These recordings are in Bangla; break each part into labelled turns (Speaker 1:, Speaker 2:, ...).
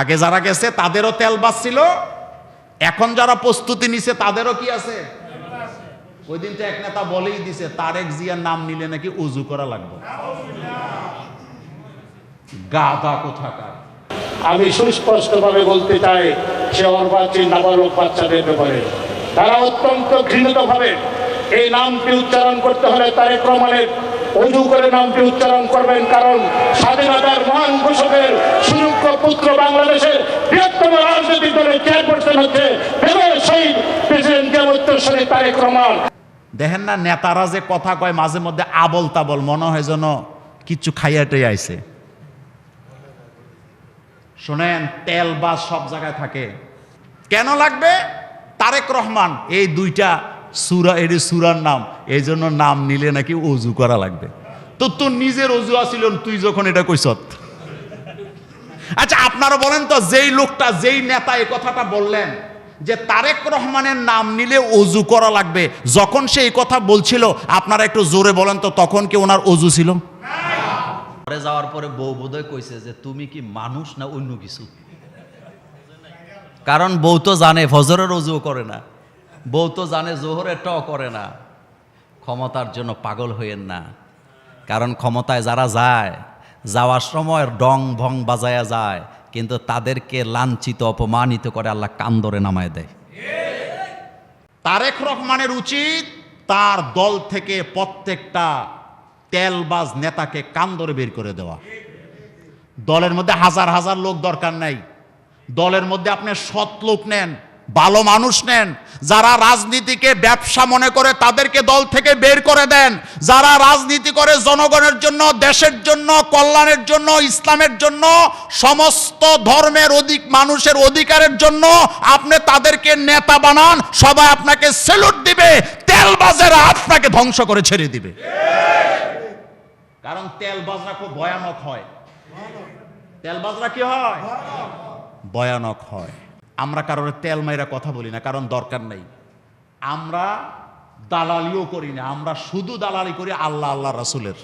Speaker 1: আগে যারা গেছে, তাদেরও তেল বাঁচছিল। এখন যারা প্রস্তুতি নিছে, তাদেরও কি আছে? ওই দিন তো এক নেতা বলেই দিছে, তারেক জিয়ার নাম নিলে নাকি উজু করা লাগবে। গাদা কোথাকার।
Speaker 2: আমি সুস্পষ্টভাবে বলতে চাই, সে অর্বাচীন নাবালক বাচ্চাদের ব্যাপারে। তারা অত্যন্ত ঘৃণিতভাবে এই নামটি উচ্চারণ করতে হলে তারেক রহমানের অজু করে নামটি উচ্চারণ করবেন, কারণ স্বাধীনতার মহান ঘোষকের সুযোগ্য পুত্র বাংলাদেশের বৃহত্তম রাজনৈতিক দলের চেয়ারপারসন হচ্ছে শহীদ প্রেসিডেন্ট কেমত্তর তারেক রহমান।
Speaker 1: দেখেন না, নেতারা যে কথা কয়, মাঝে মধ্যে আবল তাবল মনে হয় যেন কিছু খাইয়াটে আইছে। শোনেন, তেল বা সব জায়গায় থাকে। কেন লাগবে? তারেক রহমান, এই দুইটা সুরা, এটি সুরার নাম। এই জন্য নাম নিলে নাকি অজু করা লাগবে। তো তোর নিজের অজু আসিল তুই যখন এটা কইসত আচ্ছা আপনারা বলেন তো, যেই লোকটা, যেই নেতা এই কথাটা বললেন, যে তারেক রহমানের নাম নিলে অজু করা লাগবে, যখন সে এই কথা বলছিল, আপনারা একটু জোরে বলেন তো, তখন কি ওনার অজু ছিল?
Speaker 3: ঘরে যাওয়ার পরে বউ বোধহয় কইছে যে, তুমি কি মানুষ না অন্য কিছু? কারণ বউ তো জানে, ফজরের রজুও করে না। বউ তো জানে জোহরে ট করে না। ক্ষমতার জন্য পাগল হইয়েন না। কারণ ক্ষমতায় যারা যায়, যাওয়ার সময় ডং ভং বাজায়া যায়, কিন্তু তাদেরকে লাঞ্ছিত, অপমানিত করে আল্লাহ কান্দরে নামায় দেয়।
Speaker 1: তারেক রহমানের উচিত তার দল থেকে প্রত্যেকটা তেলবাজ নেতাকে কান্দরে বের করে দেওয়া। দলের মধ্যে হাজার হাজার লোক দরকার নাই। দলের মধ্যে আপনি সৎ লোক নেন ভালো মানুষ নেন, যারা রাজনীতিকে ব্যবসা মনে করে তাদেরকে দল থেকে বের করে দেন, যারা রাজনীতি করে জনগণের জন্য, দেশের জন্য, কল্যাণের জন্য, ইসলামের জন্য, সমস্ত ধর্মের অধিক, মানুষের অধিকারের জন্য আপনি তাদেরকে নেতা বানান, সবাই আপনাকে সেলুট দিবে, তেলবাজেরা আপনাকে ধ্বংস করে ছেড়ে দিবে। কারণ তেলবাজরা খুব ভয়ানক হয়। তেলবাজরা কি হয়? ভয়ানক হয়। আমরা কারোর তেল মাইরা কথা বলি না, কারণ দরকার নেই। আমরা দালালিও করি না, আমরা শুধু দালালি করি আল্লাহ আল্লাহ রাসুলের।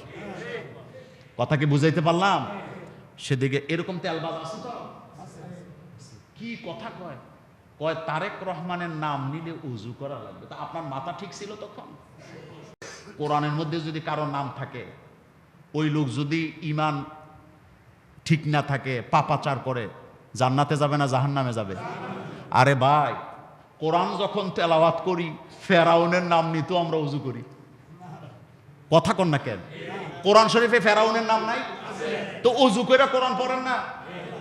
Speaker 1: কথা কি বুঝাইতে পারলাম? সেদিকে এরকম তেলবাজ আছে তো? কি কথা কয়? কয়, তারেক রহমানের নাম নিলে উজু করা লাগবে। তা আপনার মাথা ঠিক ছিল তখন? কোরআনের মধ্যে যদি কারও নাম থাকে, ওই লোক যদি ইমান ঠিক না থাকে, পাপাচার করে, জান্নাতে যাবে না জাহান্নামে যাবে? আরে ভাই, কোরআন যখন তেলাওয়াত করি, ফেরাউনের নাম নিতেও আমরা উজু করি। কথা কন না কেন? কোরআন শরীফে ফেরাউনের নাম নাই? তো অজু কইরা কোরআন পড়েন না?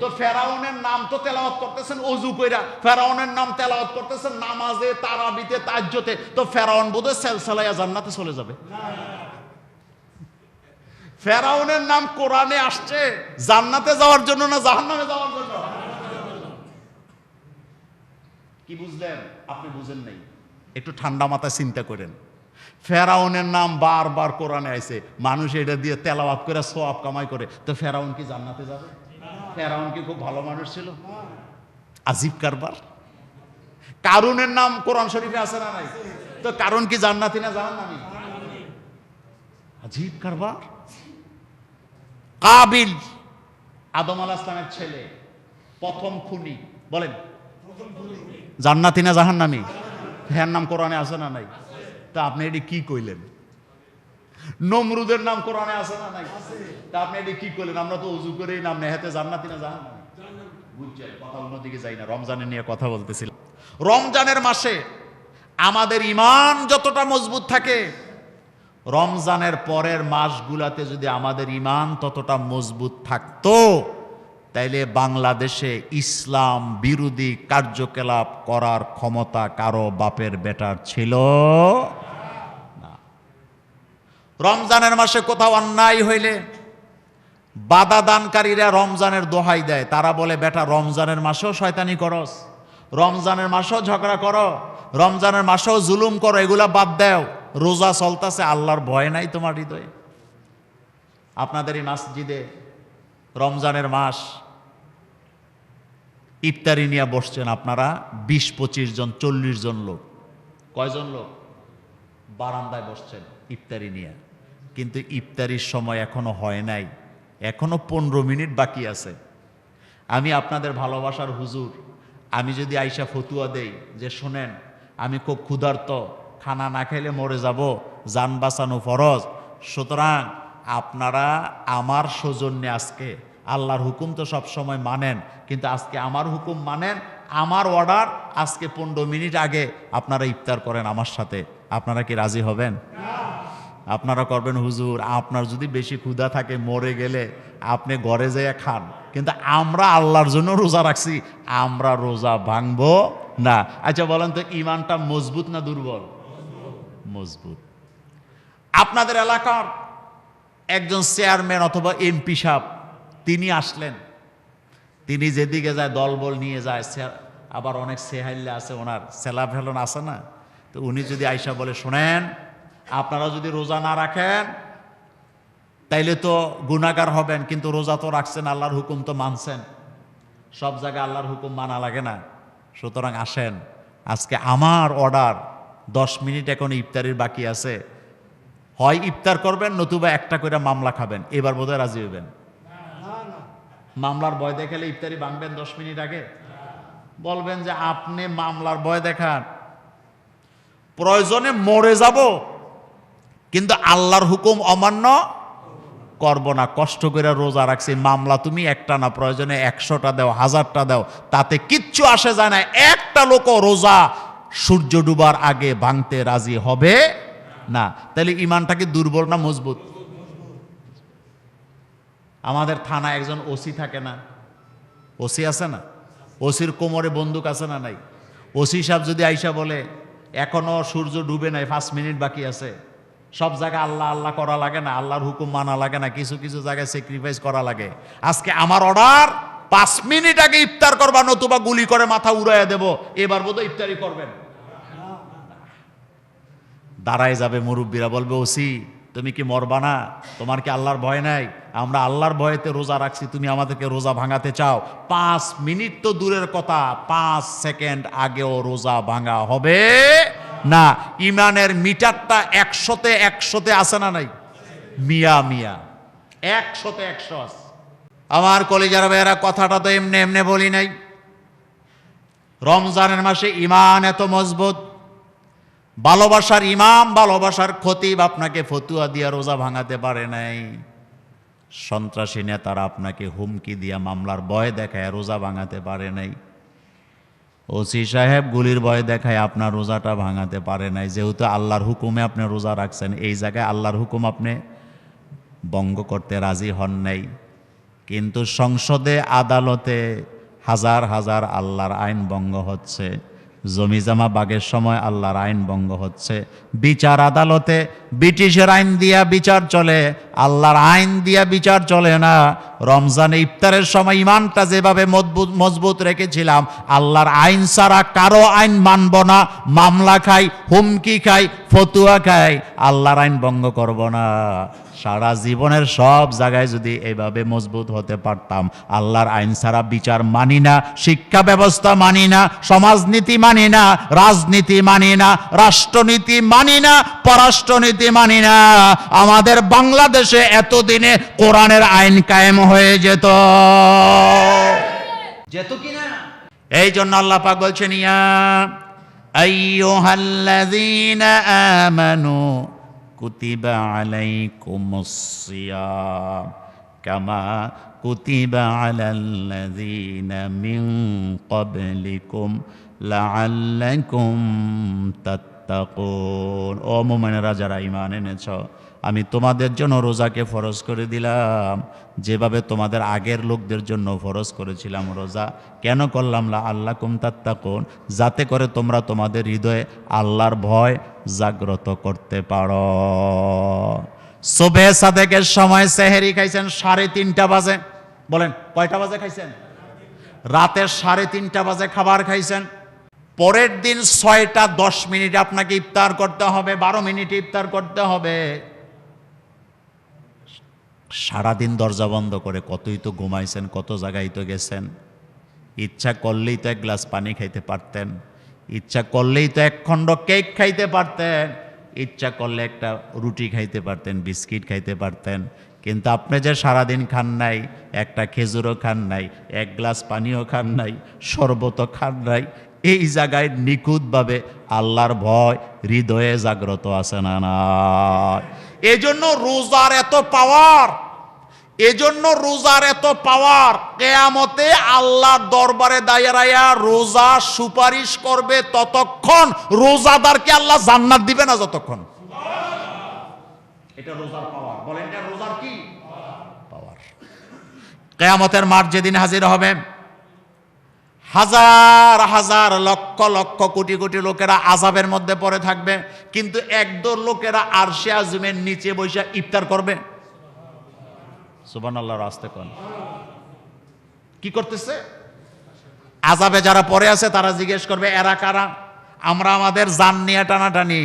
Speaker 1: তো ফেরাউনের নাম তো তেলাওয়াত করতেছেন অজু কইরা। ফেরাউনের নাম তেলাওয়াত করতেছেন নামাজে, তারাবিতে, তাজ্জতে। তো ফেরাউন বোধহয় সেলসালাইয়া জান্নাতে চলে যাবে। ফেরাউনের নাম কোরআনে আসছে, জান্নাতে যাওয়ার জন্য না জাহান্নামে যাওয়ার জন্য? কি বুঝলেন? আপনি বুঝেন নাই। একটু ঠান্ডা মাথায় চিন্তা করেন। ফেরাউনের নাম বারবার কোরআনে আইছে। মানুষ এটা দিয়ে তেলাওয়াত করে সোয়াব কামাই করে। তো ফেরাউন কি জান্নাতে যাবে? ফেরাউন কি খুব ভালো মানুষ ছিল? আজিব কারবার। কারুনের নাম কোরআন শরীফে আছে না নাই? তো কারণ কি জান্নাতি না জান আমি আজিব কারবার। কাবিল আদম আল ইসলামের ছেলে প্রথম খুনি। বলেন। জান্নাতি না জাহান্নামি? হ্যার নাম কোরআনে আছে না নাই? তা আপনি এটি কি কইলেন? নমরুদের নাম কোরআনে আছে না নাই? তা আপনি এটি কি কইলেন? আমরা তো উজু করেই নাম নেই। হাতে জান্নাতি না জাহান্নামি? কথা অন্যদিকে যাই না রমজানের নিয়ে কথা বলতেছিলাম। রমজানের মাসে আমাদের ইমান যতটা মজবুত থাকে, রমজানের পরের মাসগুলাতে যদি আমাদের ইমান ততটা মজবুত থাকতো তাইলে বাংলাদেশে ইসলাম বিরোধী কার্যকলাপ করার ক্ষমতা কারও বাপের বেটার ছিল রমজানের মাসে কোথাও অন্যায় হইলে বাধা দানকারীরা রমজানের দোহাই দেয়। তারা বলে, বেটা, রমজানের মাসেও শয়তানি করস, রমজানের মাসেও ঝগড়া করো, রমজানের মাসেও জুলুম করো, এগুলা বাদ দেও, রোজা চলতেছে, আল্লাহর ভয় নাই তোমার হৃদয়ে। আপনাদের এই মসজিদে রমজানের মাস ইফতারি নিয়ে বসছেন আপনারা, বিশ, পঁচিশ জন, চল্লিশ জন লোক। কয়জন লোক? বারান্দায় বসছেন ইফতারি নিয়ে। কিন্তু ইফতারির সময় এখনও হয় নাই। এখনও পনেরো মিনিট বাকি আছে। আমি আপনাদের ভালোবাসার হুজুর। আমি যদি আইসা ফতুয়া দেই যে, শোনেন, আমি খুব ক্ষুধার্ত, খানা না খেলে মরে যাব, যান বাঁচানো ফরজ। সুতরাং আপনারা আমার সৌজন্যে আজকে আল্লাহর হুকুম তো সব সময় মানেন, কিন্তু আজকে আমার হুকুম মানেন, আমার অর্ডার আজকে পনেরো মিনিট আগে আপনারা ইফতার করেন আমার সাথে। আপনারা কি রাজি হবেন? আপনারা করবেন, হুজুর, আপনার যদি বেশি ক্ষুধা থাকে, মরে গেলে আপনি ঘরে যেয়ে খান। কিন্তু আমরা আল্লাহর জন্য রোজা রাখছি, আমরা রোজা ভাঙবো না। আচ্ছা বলেন তো ইমানটা মজবুত না দুর্বল? মজবুত। আপনাদের এলাকার একজন চেয়ারম্যান অথবা এমপি সাহেব তিনি আসলেন। তিনি যেদিকে যায় দলবল নিয়ে যায় আবার অনেক সেহাইল্লে আছে, ওনার সেলা ফেলন আছে না? তো উনি যদি আইসা বলে, শোনেন, আপনারা যদি রোজা না রাখেন, তাইলে তো গুণাগার হবেন, কিন্তু রোজা তো রাখছেন, আল্লাহর হুকুম তো মানছেন। সব জায়গায় আল্লাহর হুকুম মানা লাগে না। সুতরাং আসেন, আজকে আমার অর্ডার দশ মিনিট এখন ইফতারির বাকি আছে। হয় ইফতার করবেন, নতুবা একটা করে মামলা খাবেন। এবার বোধহয় রাজি হইবেন। মামলার ভয় দেখালে ইফতারি ভাঙবেন দশ মিনিট আগে? বলবেন যে, আপনি মামলার ভয় দেখান। প্রয়োজনে মরে যাব, কিন্তু আল্লাহর হুকুম অমান্য করব না। কষ্ট করে রোজা রাখছি। মামলা তুমি একটা না, প্রয়োজনে একশোটা দাও, হাজারটা দাও। তাতে কিচ্ছু আসে যায় না। একটা লোকও রোজা সূর্য ডুবার আগে ভাঙতে রাজি হবে না। তাহলে ইমানটা কি দুর্বল না মজবুত? আমাদের থানায় একজন ওসি থাকে না। ওসি আছে না? ওসির কোমরে বন্দুক আছে না নাই? ওসি সাহেব যদি আইসা বলে, এখনও সূর্য ডুবে নাই, পাঁচ মিনিট বাকি আছে। সব জায়গায় আল্লাহ আল্লাহ করা লাগে না, আল্লাহর হুকুম মানা লাগে না, কিছু কিছু জায়গায় স্যাক্রিফাইস করা লাগে। আজকে আমার অর্ডার পাঁচ মিনিট আগে ইফতার করবা নতুবা গুলি করে মাথা উড়াইয়া দেব, এবার বোধ ইফতারি করবেন। দাঁড়ায় যাবে মুরব্বীরা, বলবে, ওসি তুমি কি মরবা না? তোমার কি আল্লাহর ভয় নাই? আমরা আল্লাহর ভয়েতে রোজা রাখছি, তুমি আমাদেরকে রোজা ভাঙাতে চাও। পাঁচ মিনিট তো দূরের কথা, পাঁচ সেকেন্ড আগেও রোজা ভাঙা হবে না। ইমানের মিটারটা একশোতে একশোতে আসে না নাই? মিয়া মিয়া। একশোতে একশো আছে। আমার কলেজার ভাইয়েরা, কথাটা তো এমনি এমনি বলি নাই। রমজানের মাসে ইমান এত মজবুত ভালোবাসার ইমাম, ভালোবাসার খতিব আপনাকে ফতুয়া দিয়া রোজা ভাঙাতে পারে নাই। সন্ত্রাসী নেতারা আপনাকে হুমকি দিয়া মামলার ভয় দেখায়, রোজা ভাঙাতে পারে নাই। ওসি সাহেব গুলির ভয় দেখায়, আপনার রোজাটা ভাঙাতে পারে নাই। যেহেতু আল্লাহর হুকুমে আপনি রোজা রাখছেন, এই জায়গায় আল্লাহর হুকুম আপনি বঙ্গ করতে রাজি হন নাই। কিন্তু সংসদে আদালতে হাজার হাজার আল্লাহর আইন ভঙ্গ হচ্ছে। জমিজামা বাগের সময় আল্লাহর আইন ভঙ্গ হচ্ছে। বিচার আদালতে ব্রিটিশের আইন দিয়া বিচার চলে, আল্লাহর আইন দিয়া বিচার চলে না। রমজানে ইফতারের সময় ইমানটা যেভাবে মজবুত মজবুত রেখেছিলাম, আল্লাহর আইন ছাড়া কারও আইন মানব না। মামলা খাই, হুমকি খাই, ফতুয়া খাই, আল্লাহর আইন ভঙ্গ করব না। সারা জীবনের সব জায়গায় যদি এইভাবে মজবুত হতে পারতাম আল্লাহর আইন ছাড়া বিচার মানি না শিক্ষা ব্যবস্থা মানি না সমাজনীতি মানি না রাজনীতি মানি না রাষ্ট্রনীতি মানি না পররাষ্ট্রনীতি মানি না আমাদের বাংলাদেশে এতদিনে কোরআনের আইন কায়েম হয়ে যেত।
Speaker 3: যেত কিনা
Speaker 1: এই জন্য আল্লাহ পাক বলছেন ইয়া আইয়ুহাল্লাযীনা আমানু কুতিবা আলাইকুমুস সিয়াম কামা কুতিবা আলাল্লাযীনা মিন ক্বাবলিকুম লাআল্লাকুম তাত্তাকুন ও মুমিনেরা যারা ঈমান এনেছ আমি তোমাদের জন্য রোজাকে ফরজ করে দিলাম। যেভাবে তোমাদের আগের লোকদের জন্য ফরজ করেছিলাম রোজা। কেন করলাম? লা আল্লাহ কুম তাত্তাকুন। যাতে করে তোমরা তোমাদের হৃদয়ে আল্লাহর ভয় জাগ্রত করতে পারো। সোবে সাদেকের সময় সেহেরি খাইছেন সাড়ে তিনটা বাজে। বলেন, কয়টা বাজে খাইছেন? রাতের সাড়ে তিনটা বাজে খাবার খাইছেন। পরের দিন ছয়টা দশ মিনিট আপনাকে ইফতার করতে হবে, বারো মিনিট ইফতার করতে হবে। সারাদিন দরজা বন্ধ করে কতই তো ঘুমাইছেন, কত জায়গায় তো গেছেন। ইচ্ছা করলেই তো এক গ্লাস পানি খাইতে পারতেন। ইচ্ছা করলেই তো এক খণ্ড কেক খাইতে পারতেন। ইচ্ছা করলে একটা রুটি খাইতে পারতেন, বিস্কিট খাইতে পারতেন। কিন্তু আপনি যে সারাদিন খান নাই, একটা খেজুরও খান নাই, এক গ্লাস পানিও খান নাই, শরবতও খান নাই এই জায়গায় নিখুঁতভাবে আল্লাহর ভয় হৃদয়ে জাগ্রত আছে না না এই জন্য রোজার এত পাওয়ার এজন্য রোজার এত পাওয়ার কেয়ামতে আল্লাহর দরবারে দাঁড়াইয়া রোজা সুপারিশ করবে ততক্ষণ রোজাদারকে আল্লাহ জান্নাত দিবে না যতক্ষণ? এটা রোজার পাওয়ার বলেন, এটা রোজার কি? পাওয়ার কেয়ামতের মাঠ যেদিন হাজির হবে হাজার হাজার, লক্ষ লক্ষ, কোটি কোটি লোকেরা আজাবের মধ্যে পড়ে থাকবে। কিন্তু একদল লোকেরা আরশে আজমের নিচে বসে ইফতার করবে। সুবান আল্লাহর আসতে কোন। কি করতেছে? আজাবে যারা পড়ে আছে, তারা জিজ্ঞেস করবে, এরা কারা? আমরা আমাদের জান নিয়ে টানাটানি।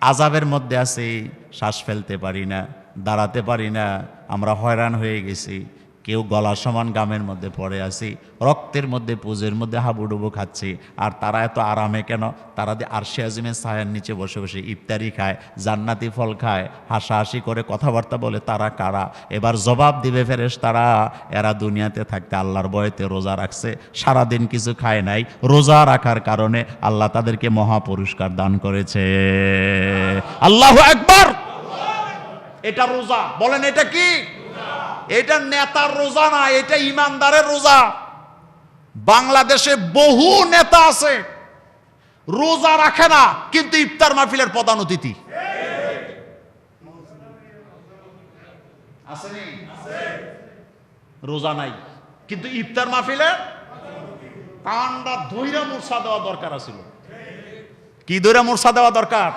Speaker 1: আজাবের মধ্যে আছি, শ্বাস ফেলতে পারি না, দাঁড়াতে পারি না, আমরা হয়রান হয়ে গেছি। কেউ গলা সমান গামের মধ্যে পড়ে আছি, রক্তের মধ্যে, পুজোর মধ্যে হাবুডুবু খাচ্ছি। আর তারা এত আরামে কেন? তারা দিয়ে আরশে আজিমের ছায়ার নিচে বসে বসে ইফতারি খায়, জান্নাতি ফল খায়, হাসাহাসি করে কথাবার্তা বলে তারা কারা? এবার জবাব দিবে ফেরেস তারা এরা দুনিয়াতে থাকতে আল্লাহর বয়েতে রোজা রাখছে, সারাদিন কিছু খায় নাই, রোজা রাখার কারণে আল্লাহ তাদেরকে মহা পুরস্কার দান করেছে। আল্লাহ একবার এটা রোজা। বলেন এটা কি? এটা নেতার রোজা না, এটা ইমানদারের রোজা। বাংলাদেশে বহু নেতা আছে, রোজা রাখে না, কিন্তু ইফতার মাহফিলের প্রধান অতিথি। রোজা নাই, কিন্তু ইফতার মাহফিলে কান্ডা ধৈরা মূর্ছা দেওয়া দরকার আছিল। কি ধৈরা মূর্ছা দেওয়া দরকার?